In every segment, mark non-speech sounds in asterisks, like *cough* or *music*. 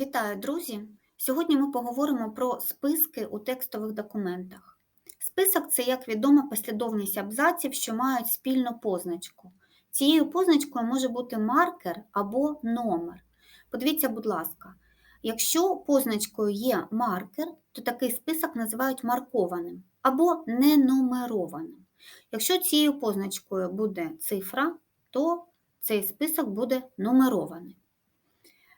Вітаю, друзі! Сьогодні ми поговоримо про списки у текстових документах. Список це, як відомо, послідовність абзаців, що мають спільну позначку. Цією позначкою може бути маркер або номер. Подивіться, будь ласка, якщо позначкою є маркер, то такий список називають маркованим або ненумерованим. Якщо цією позначкою буде цифра, то цей список буде нумерований.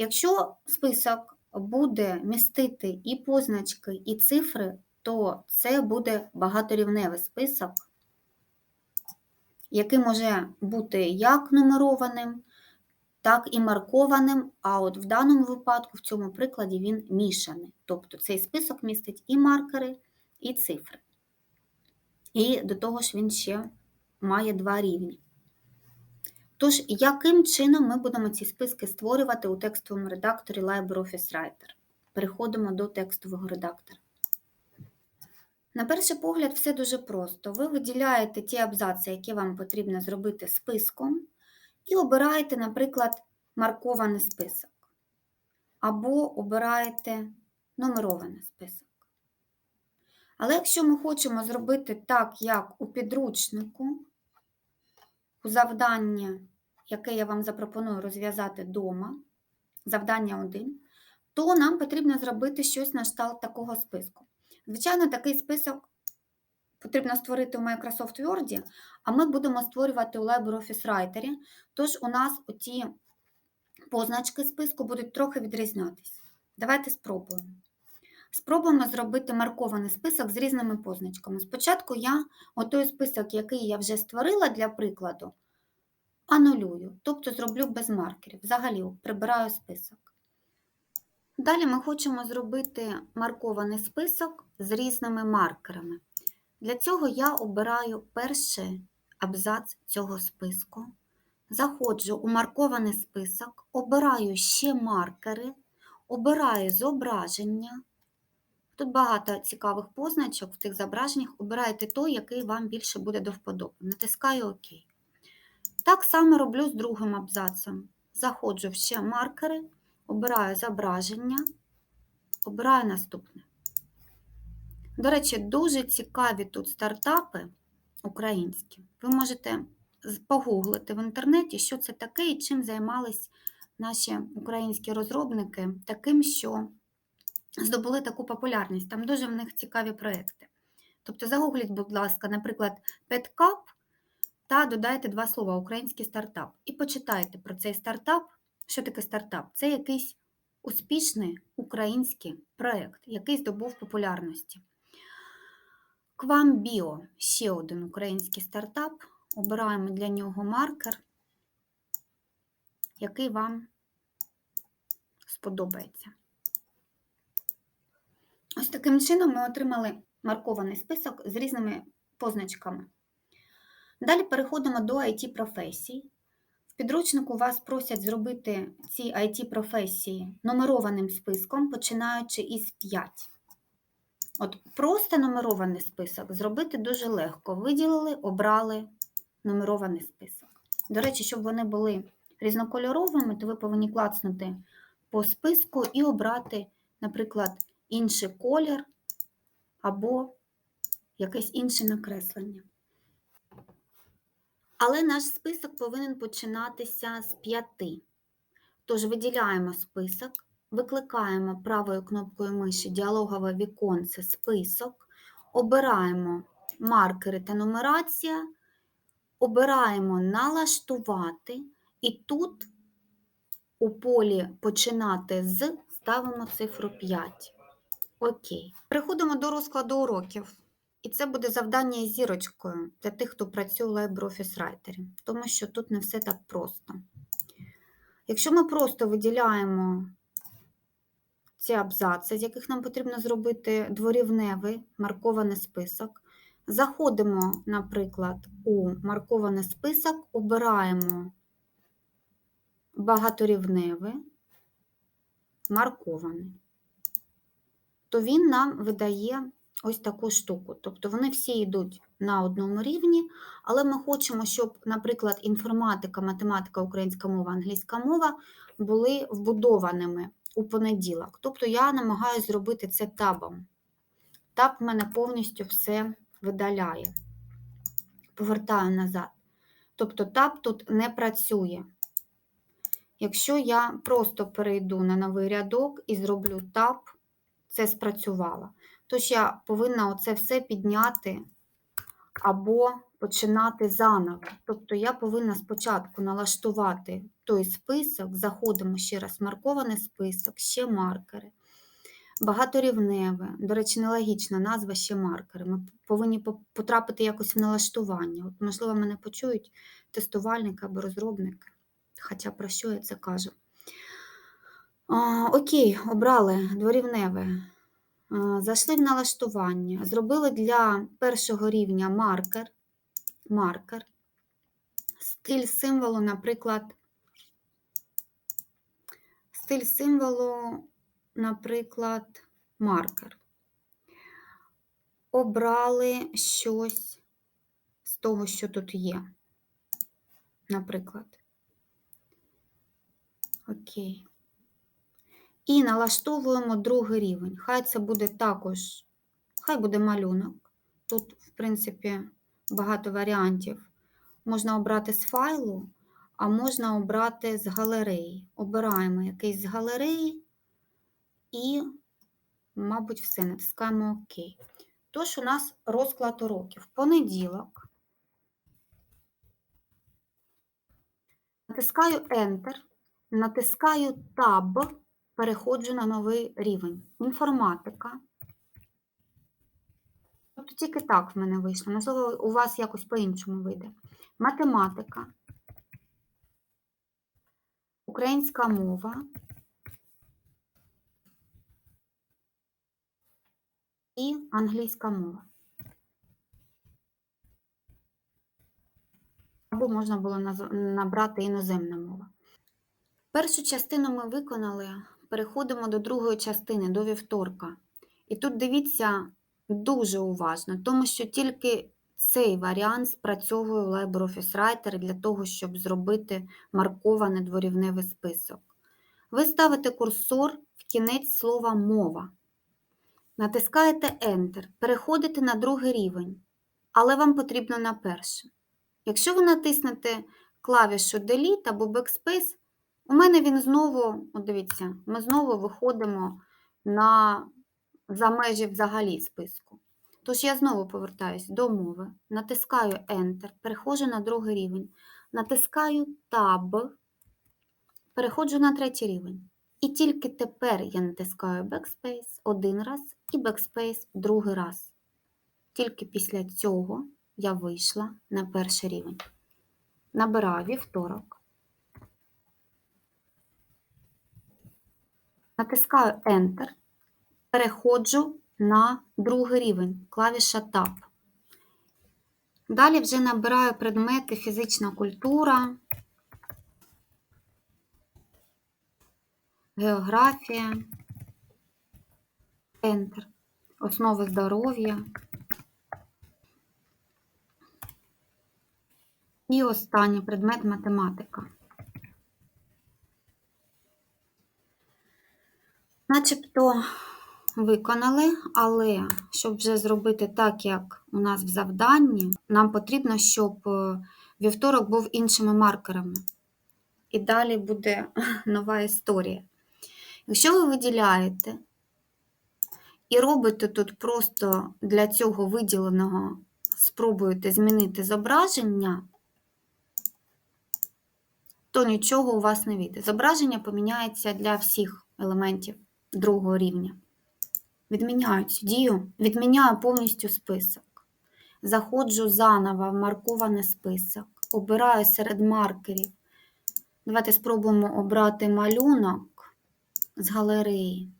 Якщо список буде містити і позначки, і цифри, то це буде багаторівневий список, який може бути як нумерованим, так і маркованим, а от в даному випадку, в цьому прикладі, він мішаний. Тобто цей список містить і маркери, і цифри. І до того ж він ще має два рівні. Тож, яким чином ми будемо ці списки створювати у текстовому редакторі LibreOffice Writer? Переходимо до текстового редактора. На перший погляд, все дуже просто. Ви виділяєте ті абзаци, які вам потрібно зробити списком, і обираєте, наприклад, маркований список. Або обираєте нумерований список. Але якщо ми хочемо зробити так, як у підручнику, у завдання, яке я вам запропоную розв'язати вдома, завдання 1, то нам потрібно зробити щось на кшталт такого списку. Звичайно, такий список потрібно створити у Microsoft Word, а ми будемо створювати у LibreOffice Writer, тож у нас оті позначки списку будуть трохи відрізнятися. Давайте спробуємо. Спробуємо зробити маркований список з різними позначками. Спочатку я отой список, який я вже створила для прикладу, анулюю, тобто зроблю без маркерів. Взагалі прибираю список. Далі ми хочемо зробити маркований список з різними маркерами. Для цього я обираю перший абзац цього списку. Заходжу у маркований список, обираю ще маркери, обираю зображення. Тут багато цікавих позначок в тих зображеннях. Обирайте той, який вам більше буде до вподоби. Натискаю ОК. Так само роблю з другим абзацем. Заходжу в ще маркери, обираю зображення, обираю наступне. До речі, дуже цікаві тут стартапи українські. Ви можете погуглити в інтернеті, що це таке і чим займались наші українські розробники, таким, що здобули таку популярність. Там дуже в них цікаві проекти. Тобто загугліть, будь ласка, наприклад, PetCap та додайте два слова український стартап. І почитайте про цей стартап. Що таке стартап? Це якийсь успішний український проєкт, який здобув популярності. Квамбіо ще один український стартап. Обираємо для нього маркер, який вам сподобається. Ось таким чином ми отримали маркований список з різними позначками. Далі переходимо до IT-професій. В підручнику вас просять зробити ці IT-професії нумерованим списком, починаючи із 5. От просто нумерований список зробити дуже легко. Виділили, обрали нумерований список. До речі, щоб вони були різнокольоровими, то ви повинні клацнути по списку і обрати, наприклад, інший колір або якесь інше накреслення. Але наш список повинен починатися з п'яти. Тож виділяємо список, викликаємо правою кнопкою миші діалогове віконце список, обираємо маркери та нумерація, обираємо налаштувати, і тут у полі починати з ставимо цифру 5. Окей. Переходимо до розкладу уроків. І це буде завдання зірочкою для тих, хто працює у LibreOffice Writer, тому що тут не все так просто. Якщо ми просто виділяємо ці абзаци, з яких нам потрібно зробити дворівневий маркований список, заходимо, наприклад, у маркований список, обираємо багаторівневий, маркований то він нам видає ось таку штуку. Тобто вони всі йдуть на одному рівні, але ми хочемо, щоб, наприклад, інформатика, математика, українська мова, англійська мова були вбудованими у понеділок. Тобто я намагаюся зробити це табом. Таб в мене повністю все видаляє. Повертаю назад. Тобто таб тут не працює. Якщо я просто перейду на новий рядок і зроблю таб, це спрацювало. Тож я повинна оце все підняти або починати заново. Тобто я повинна спочатку налаштувати той список, заходимо ще раз, маркований список, ще маркери. Багаторівневе, до речі, нелогічна назва ще маркери. Ми повинні потрапити якось в налаштування. От, можливо, мене почують тестувальники або розробники. Хоча про що я це кажу? Окей, обрали дворівневе. Зайшли в налаштування, зробили для першого рівня маркер, маркер, стиль символу, наприклад, стиль символу, наприклад, маркер. Обрали щось з того, що тут є. Наприклад. Окей. І налаштовуємо другий рівень. Хай це буде також, хай буде малюнок. Тут, в принципі, багато варіантів. Можна обрати з файлу, а можна обрати з галереї. Обираємо якийсь з галереї і, мабуть, все, натискаємо ОК. Тож у нас розклад уроків. Понеділок. Натискаю Enter, натискаю Tab, переходжу на новий рівень. Інформатика. Тобто тільки так в мене вийшло. Можливо, у вас якось по-іншому вийде. Математика. Українська мова. І англійська мова. Або можна було набрати іноземна мова. Першу частину ми виконали. Переходимо до другої частини, до вівторка. І тут дивіться дуже уважно, тому що тільки цей варіант спрацьовує в LibreOffice Writer для того, щоб зробити маркований дворівневий список. Ви ставите курсор в кінець слова мова. Натискаєте Enter, переходите на другий рівень, але вам потрібно на перший. Якщо ви натиснете клавішу Delete або Backspace, у мене він знову, от дивіться, ми знову виходимо на, за межі взагалі списку. Тож я знову повертаюсь до мови, натискаю Enter, переходжу на другий рівень, натискаю Tab, переходжу на третій рівень. І тільки тепер я натискаю Backspace один раз і Backspace другий раз. Тільки після цього я вийшла на перший рівень. Набираю вівторок. Натискаю Enter, переходжу на другий рівень, клавіша Tab. Далі вже набираю предмети фізична культура, географія, Enter, основи здоров'я. І останній предмет математика. Начебто виконали, але щоб вже зробити так, як у нас в завданні, нам потрібно, щоб е, вівторок був іншими маркерами. І далі буде *laughs* нова історія. Якщо ви виділяєте і робите тут просто для цього виділеного, спробуєте змінити зображення, то нічого у вас не вийде. Зображення поміняється для всіх елементів другого рівня. Відміняю цю дію, відміняю повністю список. Заходжу заново в маркований список, обираю серед маркерів. Давайте спробуємо обрати малюнок з галереї.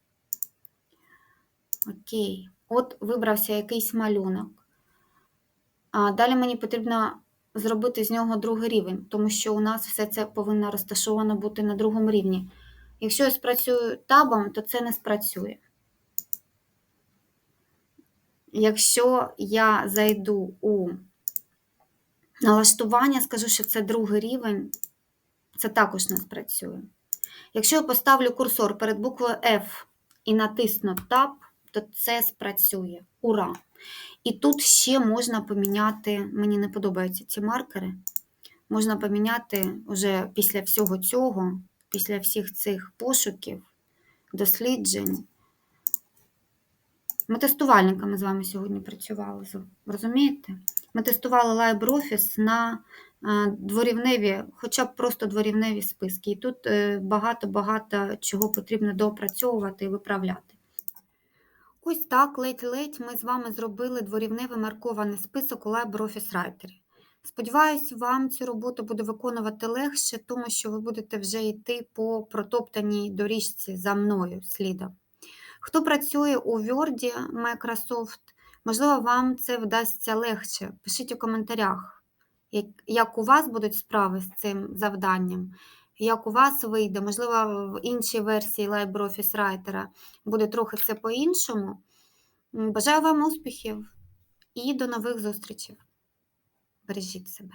Окей, от вибрався якийсь малюнок. А далі мені потрібно зробити з нього другий рівень, тому що у нас все це повинно розташовано бути на другому рівні. Якщо я спрацюю табом, то це не спрацює. Якщо я зайду у налаштування, скажу, що це другий рівень, це також не спрацює. Якщо я поставлю курсор перед буквою F і натисну Tab, то це спрацює. Ура! І тут ще можна поміняти, мені не подобаються ці маркери. Можна поміняти вже після всього цього, після всіх цих пошуків, досліджень. Ми тестувальниками з вами сьогодні працювали, розумієте? Ми тестували LibreOffice на е, дворівневі, хоча б просто дворівневі списки. І тут е, багато-багато чого потрібно доопрацьовувати і виправляти. Ось так, ледь-ледь ми з вами зробили дворівневий маркований список у LibreOffice Writer. Сподіваюсь, вам цю роботу буде виконувати легше, тому що ви будете вже йти по протоптаній доріжці за мною слідом. Хто працює у Word Microsoft, можливо, вам це вдасться легше. Пишіть у коментарях, як, у вас будуть справи з цим завданням, як у вас вийде, можливо, в іншій версії LibreOffice Writer буде трохи все по-іншому. Бажаю вам успіхів і до нових зустрічей. Бережіть себе.